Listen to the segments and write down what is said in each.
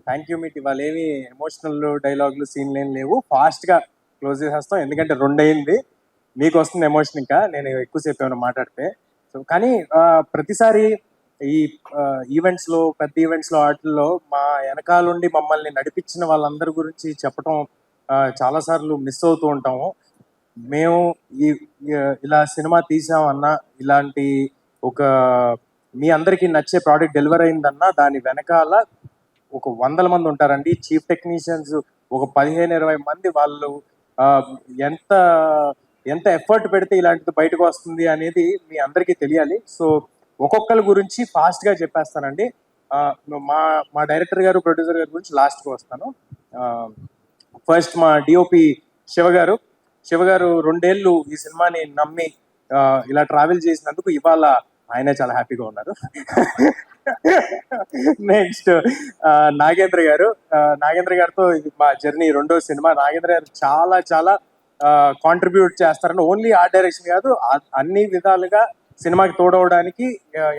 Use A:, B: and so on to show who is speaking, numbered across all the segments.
A: Thank you meet ఇవాళ ఏమి emotional డైలాగులు సీన్లు ఏం లేవు. ఫాస్ట్గా క్లోజ్ చేసేస్తాం. ఎందుకంటే రెండు అయింది మీకు వస్తుంది ఎమోషన్ ఇంకా. నేను ఎక్కువసేపు ఏమైనా మాట్లాడితే. సో కానీ ప్రతిసారి ఈ ఈవెంట్స్లో పెద్ద ఈవెంట్స్లో ఆటల్లో వాటిల్లో మా వెనకాలండి మమ్మల్ని నడిపించిన వాళ్ళందరి గురించి చెప్పడం చాలాసార్లు చాలా సార్లు మిస్ అవుతూ ఉంటాము. మేము ఈ- ఇలా సినిమా తీసామన్నా ఇలాంటి ఒక మీ అందరికీ నచ్చే ప్రోడక్ట్ డెలివర్ అయిందన్నా దాని వెనకాల ఒక వందల మంది ఉంటారండి. చీఫ్ టెక్నీషియన్స్ ఒక పదిహేను ఇరవై మంది వాళ్ళు ఎంత ఎంత ఎఫర్ట్ పెడితే ఇలాంటిది బయటకు వస్తుంది అనేది మీ అందరికీ తెలియాలి. సో ఒక్కొక్కరి గురించి ఫాస్ట్గా చెప్పేస్తానండి. మా మా డైరెక్టర్ గారు ప్రొడ్యూసర్ గారి గురించి లాస్ట్కి వస్తాను. ఫస్ట్ మా డిఓపి శివ గారు. శివ గారు రెండేళ్ళు ఈ సినిమాని నమ్మి ఇలా ట్రావెల్ చేసినందుకు ఇవాళ ఆయనే చాలా హ్యాపీగా ఉన్నారు. నెక్స్ట్ నాగేంద్ర గారు. నాగేంద్ర గారితో మా జర్నీ రెండో సినిమా. నాగేంద్ర గారు చాలా చాలా కాంట్రిబ్యూట్ చేస్తారని ఓన్లీ ఆ డైరెక్షన్ కాదు అన్ని విధాలుగా సినిమాకి తోడవడానికి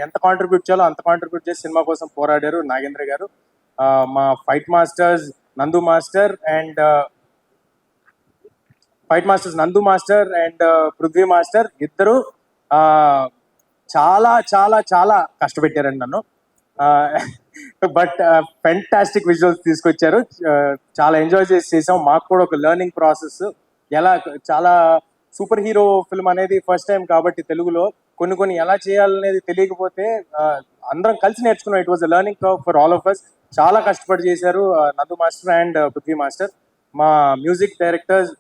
A: ఎంత కాంట్రిబ్యూట్ చేయాలో అంత కాంట్రిబ్యూట్ చేసి సినిమా కోసం పోరాడారు నాగేంద్ర గారు. మా fight masters Nandu master and fight masters Nandu master and Prithvi master ఇద్దరు ఆ, చాలా చాలా చాలా కష్టపెట్టారండి నన్ను. బట్ ఫెంటాస్టిక్ విజువల్స్ తీసుకొచ్చారు. చాలా ఎంజాయ్ చేసి చేసాం. మాకు కూడా ఒక లెర్నింగ్ ప్రాసెస్ ఎలా చాలా సూపర్ హీరో ఫిల్మ్ అనేది ఫస్ట్ టైం కాబట్టి తెలుగులో కొన్ని కొన్ని ఎలా చేయాలనేది తెలియకపోతే అందరం కలిసి నేర్చుకున్నాం. It was learning for all of us చాలా కష్టపడి చేశారు Nandu master and Prithvi master. మా music directors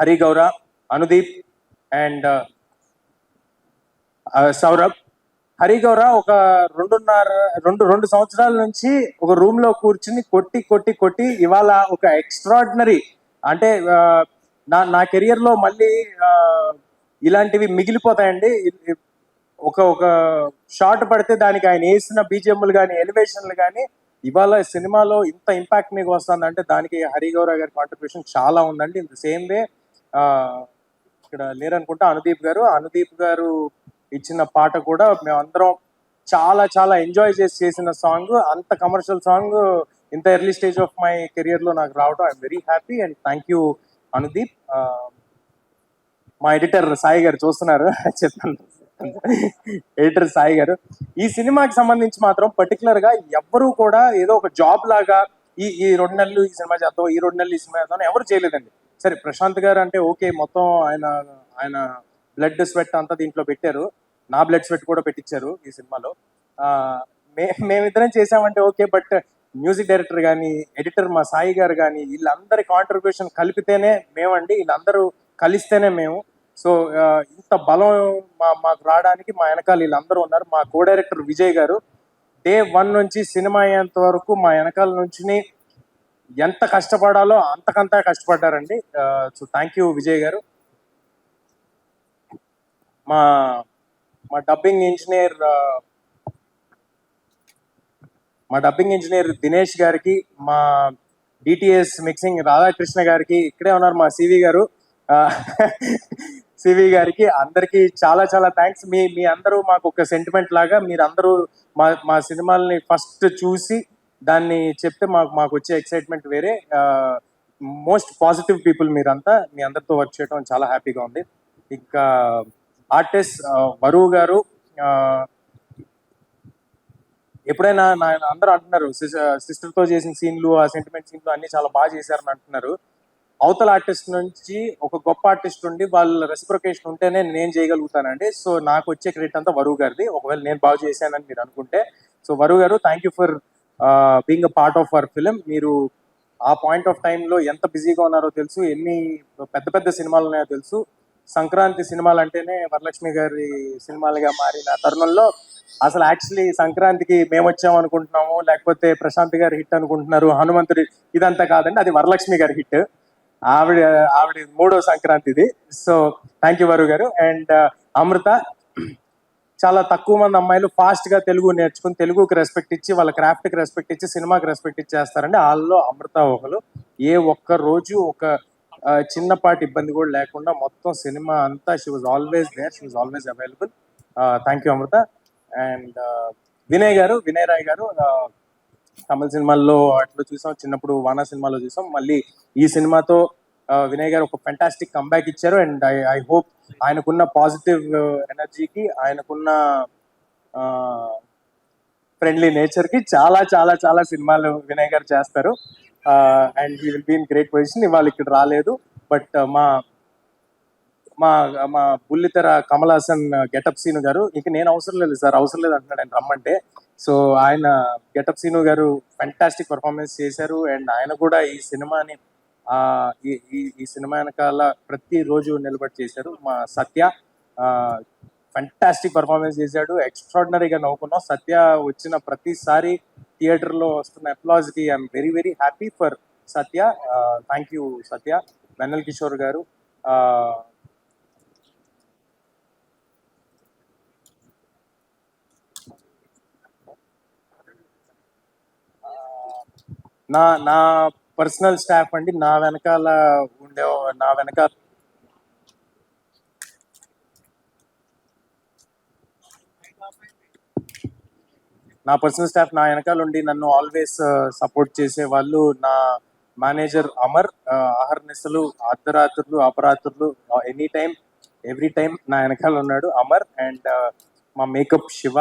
A: Hari Gaura Anudeep and Saurabh. హరిగౌర ఒక రెండున్నర రెండు రెండు సంవత్సరాల నుంచి ఒక రూమ్లో కూర్చుని కొట్టి కొట్టి కొట్టి ఇవాళ ఒక ఎక్స్ట్రాడినరీ అంటే నా నా కెరియర్లో మళ్ళీ ఇలాంటివి మిగిలిపోతాయండి. ఒక ఒక షార్ట్ పడితే దానికి ఆయన వేసిన బీజిఎంలు కానీ ఎలివేషన్లు కానీ ఇవాళ సినిమాలో ఇంత ఇంపాక్ట్ మీకు వస్తుంది అంటే దానికి హరిగౌరా గారి కాంట్రిబ్యూషన్ చాలా ఉందండి. ఇన్ ద సేమ్ వే ఇక్కడ లేరనుకుంటా అనుదీప్ గారు. అనుదీప్ గారు ఇచ్చిన పాట కూడా మేమందరం చాలా చాలా ఎంజాయ్ చేసి చేసిన సాంగ్ అంత కమర్షియల్ సాంగ్ ఇంత ఎర్లీ స్టేజ్ ఆఫ్ మై కెరియర్లో నాకు రావడం. I'm very happy and thank you Anudeep మా ఎడిటర్ సాయి గారు చూస్తున్నారు. చెప్తాను ఎడిటర్ సాయి గారు. ఈ సినిమాకి సంబంధించి మాత్రం పర్టికులర్గా ఎవ్వరూ కూడా ఏదో ఒక జాబ్ లాగా ఈ ఈ రెండు నెలలు ఈ సినిమా చేద్దాం ఈ రెండు నెలలు ఈ సినిమా చేద్దాం ఎవరు చేయలేదండి. సరే ప్రశాంత్ గారు అంటే ఓకే మొత్తం ఆయన ఆయన బ్లడ్ స్వెట్ అంతా దీంట్లో పెట్టారు. నా బ్లడ్ స్వెట్ కూడా పెట్టించారు ఈ సినిమాలో. మే మేమిద్దరం చేసామంటే ఓకే బట్ మ్యూజిక్ డైరెక్టర్ కానీ ఎడిటర్ మా సాయి గారు కానీ వీళ్ళందరి కాంట్రిబ్యూషన్ కలిపితేనే మేమండి వీళ్ళందరూ కలిస్తేనే మేము. సో ఇంత బలం మా మాకు రావడానికి మా వెనకాల వీళ్ళందరూ ఉన్నారు. మా కో డైరెక్టర్ విజయ్ గారు డే వన్ నుంచి సినిమా అయ్యేంత వరకు మా వెనకాల నుంచి ఎంత కష్టపడాలో అంతకంతా కష్టపడ్డారండి. సో థ్యాంక్ యూ విజయ్ గారు. మా మా డబ్బింగ్ ఇంజనీర్ మా డబ్బింగ్ ఇంజనీర్ దినేష్ గారికి మా డిటిఎస్ మిక్సింగ్ రాధాకృష్ణ గారికి ఇక్కడే ఉన్నారు మా సివి గారు. సివి గారికి అందరికి చాలా చాలా థ్యాంక్స్ మీ మీ అందరూ మాకు ఒక సెంటిమెంట్ లాగా మీరు అందరూ మా మా సినిమాల్ని ఫస్ట్ చూసి దాన్ని చెప్తే మాకు మాకు వచ్చే ఎక్సైట్మెంట్ వేరే. మోస్ట్ పాజిటివ్ పీపుల్ మీరంతా మీ అందరితో వర్క్ చేయడం చాలా హ్యాపీగా ఉంది. ఇంకా ఆర్టిస్ట్ వరువు గారు ఎప్పుడైనా నా అందరూ అంటున్నారు సిస్టర్తో చేసిన సీన్లు ఆ సెంటిమెంట్ సీన్లు అన్ని చాలా బాగా చేశారని అంటున్నారు. అవతల ఆర్టిస్ట్ నుంచి ఒక గొప్ప ఆర్టిస్ట్ ఉండి వాళ్ళ రెసిప్రొకేషన్ ఉంటేనే నేను చేయగలుగుతానండి. సో నాకు వచ్చే క్రెడిట్ అంతా వరువు గారిది. ఒకవేళ నేను బాగా చేశానని మీరు అనుకుంటే. సో వరువు గారు thank you for being a part of our film మీరు ఆ పాయింట్ ఆఫ్ టైంలో ఎంత బిజీగా ఉన్నారో తెలుసు. ఎన్ని పెద్ద పెద్ద సినిమాలు ఉన్నాయో తెలుసు. సంక్రాంతి సినిమాలు అంటేనే వరలక్ష్మి గారి సినిమాలుగా మారిన తరుణంలో అసలు యాక్చువల్లీ సంక్రాంతికి మేము వచ్చాం అనుకుంటున్నాము లేకపోతే ప్రశాంత్ గారి హిట్ అనుకుంటున్నారు హనుమంతుడి ఇదంతా కాదండి అది వరలక్ష్మి గారి హిట్. ఆవిడ ఆవిడ మూడో సంక్రాంతిది సో థ్యాంక్ యూ వరు గారు. అండ్ uh, అమృత చాలా తక్కువ మంది అమ్మాయిలు ఫాస్ట్గా తెలుగు నేర్చుకుని తెలుగుకి రెస్పెక్ట్ ఇచ్చి వాళ్ళ క్రాఫ్ట్కి రెస్పెక్ట్ ఇచ్చి సినిమాకి రెస్పెక్ట్ ఇచ్చేస్తారండి. వాళ్ళలో అమృత ఒకరు ఏ ఒక్క రోజు ఒక చిన్నపాటి ఇబ్బంది కూడా లేకుండా మొత్తం సినిమా అంతా she was always there she was always available thank you Amrita and Vinay గారు వినయ్ రాయ్ గారు తమిళ సినిమాల్లో అట్లా చూసాం చిన్నప్పుడు వానా సినిమాలో చూసాం. మళ్ళీ ఈ సినిమాతో వినయ్ గారు ఒక ఫెంటాస్టిక్ కంబ్యాక్ ఇచ్చారు. అండ్ ఐ ఐ హోప్ ఆయనకున్న పాజిటివ్ ఎనర్జీకి ఆయనకున్న ఫ్రెండ్లీ నేచర్కి చాలా చాలా చాలా సినిమాలు వినయ్ గారు చేస్తారు. And he will be in great position ఇవాళ ఇక్కడ రాలేదు. బట్ uh, మా మా మా బుల్లితెర కమల్ హాసన్ గెటప్ సీను గారు ఇంక నేను అవసరం లేదు సార్ అవసరం లేదు అంటున్నాడు ఆయన రమ్మంటే. సో ఆయన గెటప్ సీను గారు ఫెంటాస్టిక్ పర్ఫార్మెన్స్ చేశారు. అండ్ ఆయన కూడా ఈ సినిమాని ఈ ఈ సినిమా వెనకాల ప్రతిరోజు నిలబడి చేశారు. మా సత్య ఫెంటాస్టిక్ పర్ఫార్మెన్స్ చేశాడు. ఎక్స్ట్రాడినరీగా నవ్వుకున్నాం. సత్య వచ్చిన ప్రతిసారి థియేటర్లో వస్తున్న అప్లాజ్కి I'm very very happy for Satya thank you Satya Vennela Kishore గారు. Uh, నా నా పర్సనల్ స్టాఫ్ అండి. నా వెనకాల ఉండే నా వెనకాల నా పర్సనల్ స్టాఫ్ నా వెనకాల ఉండి నన్ను ఆల్వేస్ సపోర్ట్ uh, చేసే వాళ్ళు నా మేనేజర్ అమర్ uh, ఆహర్నిశలు అర్ధరాత్రులు అపరాత్రులు ఎనీ టైం ఎవ్రీ టైం నా వెనకాల ఉన్నాడు అమర్ అండ్ uh, మా మేకప్ శివ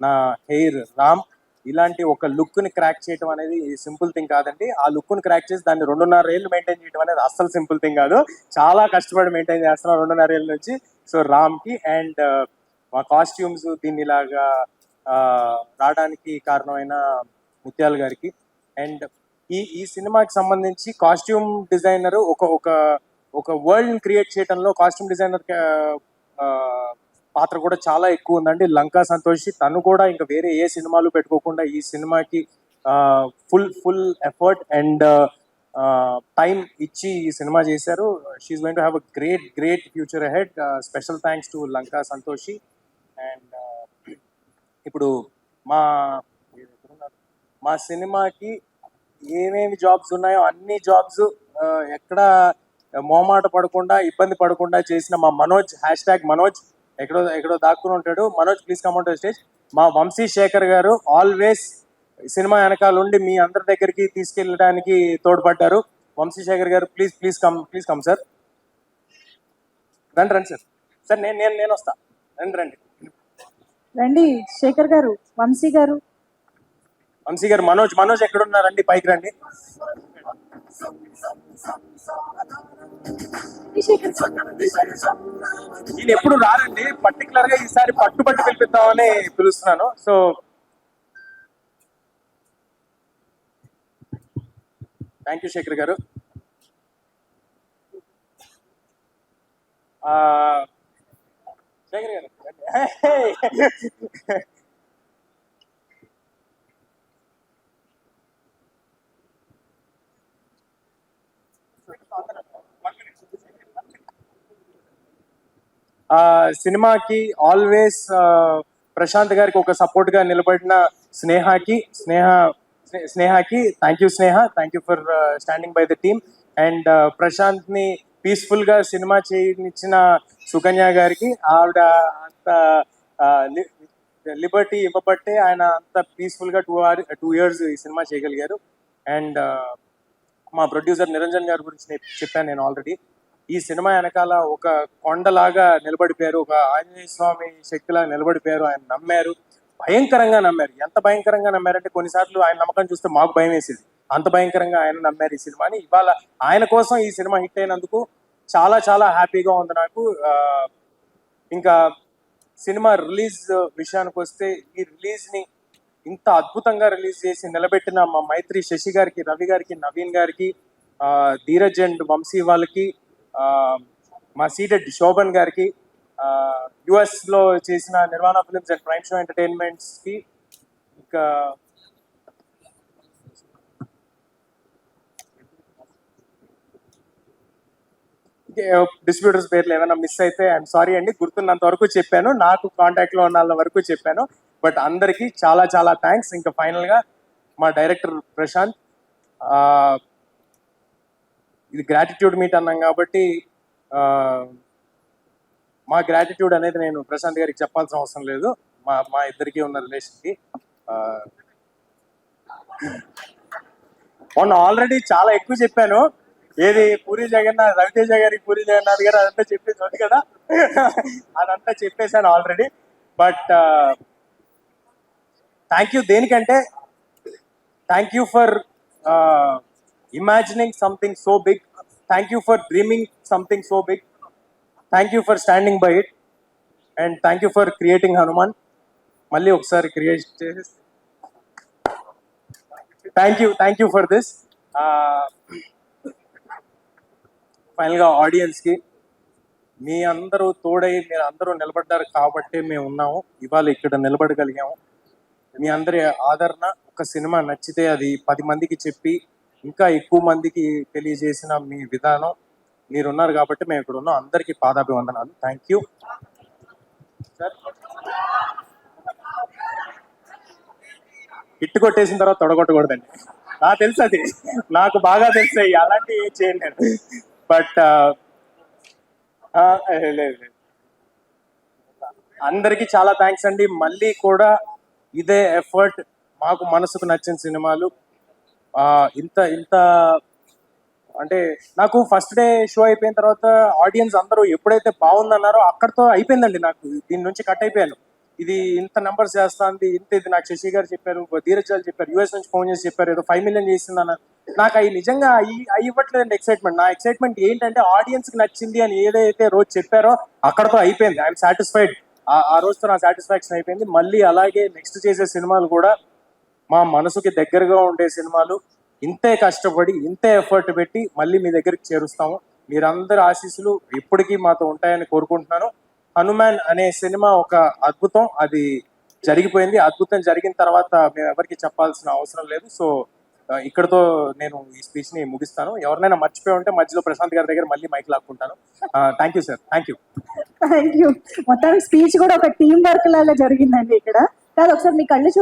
A: నా హెయిర్ రామ్. ఇలాంటి ఒక లుక్ని క్రాక్ చేయడం అనేది సింపుల్ థింగ్ కాదండి. ఆ లుక్ని క్రాక్ చేసి దాన్ని రెండున్నర ఏళ్ళు మెయింటైన్ చేయడం అనేది అస్సలు సింపుల్ థింగ్ కాదు. చాలా కష్టపడి మెయింటైన్ చేస్తున్నాం రెండున్నర ఏళ్ళ నుంచి. సో రామ్కి అండ్ మా కాస్ట్యూమ్స్ దీన్ని ఇలాగా రావడానికి కారణమైన ముత్యాల గారికి. అండ్ ఈ ఈ సినిమాకి సంబంధించి కాస్ట్యూమ్ డిజైనర్ ఒక ఒక ఒక వరల్డ్ క్రియేట్ చేయడంలో కాస్ట్యూమ్ డిజైనర్ పాత్ర కూడా చాలా ఎక్కువ ఉందండి. లంకా సంతోషి తను కూడా ఇంకా వేరే ఏ సినిమాలు పెట్టుకోకుండా ఈ సినిమాకి full full effort and time ఇచ్చి ఈ సినిమా చేశారు. She's going to have a great great future ahead special thanks to Lanka Santoshi. And ఇప్పుడు మా మా సినిమాకి ఏమేమి జాబ్స్ ఉన్నాయో అన్ని జాబ్స్ ఎక్కడ మోమాట పడకుండా ఇబ్బంది పడకుండా చేసిన మా మనోజ్ హ్యాష్ ట్యాగ్ మనోజ్ ఎక్కడో ఎక్కడో దాక్కుని ఉంటాడు. మనోజ్ ప్లీజ్ కమౌంట్ స్టేజ్ మా వంశీ శేఖర్ గారు ఆల్వేస్ సినిమా వెనకాల ఉండి మీ అందరి దగ్గరికి తీసుకెళ్ళడానికి తోడ్పడ్డారు. వంశీ శేఖర్ గారు please please come please come sir రండి రండి సార్ సార్ నేను నేను నేను వస్తా. రండి రండి.
B: రండి శేఖర్ గారు వంశీ గారు.
A: వంశీ గారు మనోజ్ మనోజ్ ఎక్కడ ఉన్నారండి పైకి రండి. నేను ఎప్పుడు రారండి? పర్టికులర్గా ఈసారి పట్టుబట్టి పిలిపిద్దామని పిలుస్తున్నాను. సో థ్యాంక్ యూ శేఖర్ గారు. ఆ, శేఖర్ గారు. ఆ సినిమాకి ఆల్వేస్ ప్రశాంత్ గారికి ఒక సపోర్ట్గా నిలబడిన స్నేహాకి స్నేహ స్నే- స్నేహాకి thank you Sneha thank you for standing by the team and ప్రశాంత్ని పీస్ఫుల్గా సినిమా చేయనిచ్చిన సుకన్య గారికి ఆవిడ అంత లిబర్టీ ఇవ్వబట్టే ఆయన అంత పీస్ఫుల్గా టూ అవర్ టూ ఇయర్స్ ఈ సినిమా చేయగలిగారు. అండ్ మా ప్రొడ్యూసర్ నిరంజన్ గారి గురించి నేను చెప్పాను నేను ఆల్రెడీ ఈ సినిమా వెనకాల ఒక కొండలాగా నిలబడిపోయారు ఒక ఆంజనేయ స్వామి శక్తిలా నిలబడిపోయారు ఆయన నమ్మారు. భయంకరంగా నమ్మారు. ఎంత భయంకరంగా నమ్మారంటే కొన్నిసార్లు ఆయన నమ్మకం చూస్తే మాకు భయం వేసేది. అంత భయంకరంగా ఆయన నమ్మారు ఈ సినిమాని. ఇవాళ ఆయన కోసం ఈ సినిమా హిట్ అయినందుకు చాలా చాలా హ్యాపీగా ఉంది నాకు. ఇంకా సినిమా రిలీజ్ విషయానికి వస్తే ఈ రిలీజ్ని ఇంత అద్భుతంగా రిలీజ్ చేసి నిలబెట్టిన మా మైత్రి శశి గారికి రవి గారికి నవీన్ గారికి ధీరజ్ అండ్ వంశీ వాళ్ళకి మా సీటెడ్ శోభన్ గారికి యుఎస్లో చేసిన Nirvana films and prime show ఎంటర్టైన్మెంట్స్కి ఇంకా డిస్ట్రిబ్యూటర్స్ పేర్లు ఏమైనా మిస్ అయితే ఐఎమ్ సారీ అండి గుర్తున్నంత వరకు చెప్పాను. నాకు కాంటాక్ట్లో ఉన్న వాళ్ళ వరకు చెప్పాను. బట్ అందరికీ చాలా చాలా థ్యాంక్స్ ఇంకా ఫైనల్గా మా డైరెక్టర్ ప్రశాంత్ ఇది గ్రాటిట్యూడ్ మీట్ అన్నాం కాబట్టి మా గ్రాటిట్యూడ్ అనేది నేను ప్రశాంత్ గారికి చెప్పాల్సిన అవసరం లేదు. మా మా ఇద్దరికి ఉన్న రిలేషన్కి మొన్న ఆల్రెడీ చాలా ఎక్కువ చెప్పాను. ఏది పూరి జగన్నాథ్ రవితేజ గారికి పూరి జగన్నాథ్ గారు అదంతా చెప్పేసి ఉంది కదా. అదంతా చెప్పేశాను ఆల్రెడీ బట్ థ్యాంక్ యూ దేనికంటే thank you for imagining something so big thank you for dreaming something so big thank you for standing by it and thank you for creating Hanuman మళ్ళీ ఒకసారి క్రియేట్ చేసి. Thank you thank you for this ఫైనల్గా ఆడియన్స్కి మీ అందరూ తోడై మీరు అందరూ నిలబడ్డారు కాబట్టి మేము ఉన్నాము. ఇవాళ ఇక్కడ నిలబడగలిగాము. మీ అందరి ఆదరణ ఒక సినిమా నచ్చితే అది పది మందికి చెప్పి ఇంకా ఎక్కువ మందికి తెలియజేసిన మీ విధానం. మీరున్నారు కాబట్టి మేము ఇక్కడ ఉన్నాం. అందరికీ పాదాభివందనాలు. థ్యాంక్ యూ సార్ హిట్ కొట్టేసిన తర్వాత తొడగొట్టకూడదండి. నాకు తెలుసు అది. నాకు బాగా తెలుసు. అలాంటివి చేయండి నేను. బట్ లేదు అందరికీ చాలా థ్యాంక్స్ అండి. మళ్ళీ కూడా ఇదే ఎఫర్ట్ మాకు మనసుకు నచ్చిన సినిమాలు. ఆ, ఇంత ఇంత అంటే నాకు ఫస్ట్ డే షో అయిపోయిన తర్వాత ఆడియన్స్ అందరూ ఎప్పుడైతే బాగుందన్నారో అక్కడితో అయిపోయిందండి నాకు. దీని నుంచి కట్ అయిపోయాను. ఇది ఇంత నెంబర్స్ చేస్తాంది ఇంత ఇది నాకు శశి గారు చెప్పారు ధీరజ్ గారు చెప్పారు యూఎస్ నుంచి ఫోన్ చేసి చెప్పారు ఏదో ఫైవ్ మిలియన్ చేసిందన్న నాకు అవి నిజంగా అవి అవి ఇవ్వట్లేదండి ఎక్సైట్మెంట్ నా ఎక్సైట్మెంట్ ఏంటంటే ఆడియన్స్కి నచ్చింది అని ఏదైతే రోజు చెప్పారో అక్కడతో అయిపోయింది. ఐఎమ్ సాటిస్ఫైడ్ ఆ రోజుతో నా సాటిస్ఫాక్షన్ అయిపోయింది. మళ్ళీ అలాగే నెక్స్ట్ చేసే సినిమాలు కూడా మా మనసుకి దగ్గరగా ఉండే సినిమాలు ఇంతే కష్టపడి ఇంతే ఎఫర్ట్ పెట్టి మళ్ళీ మీ దగ్గరికి చేరుస్తాము. మీరందరి ఆశీస్సులు ఎప్పటికీ మాతో ఉంటాయని కోరుకుంటున్నాను. హనుమాన్ అనే సినిమా ఒక అద్భుతం. అది జరిగిపోయింది. అద్భుతం జరిగిన తర్వాత మేము ఎవరికి చెప్పాల్సిన అవసరం లేదు. సో ఇక్కడతో నేను ఈ స్పీచ్ని ముగిస్తాను. ఎవరినైనా మర్చిపోయి ఉంటే మధ్యలో ప్రశాంత్ గారి దగ్గర మళ్ళీ mike లాక్కుంటాను. Thank you sir thank you
B: thank you మొత్తానికి స్పీచ్ కూడా ఒక టీం వర్క్ లాగా జరిగిందండి ఇక్కడ. కాదు ఒకసారి మీ కళ్ళు చూపి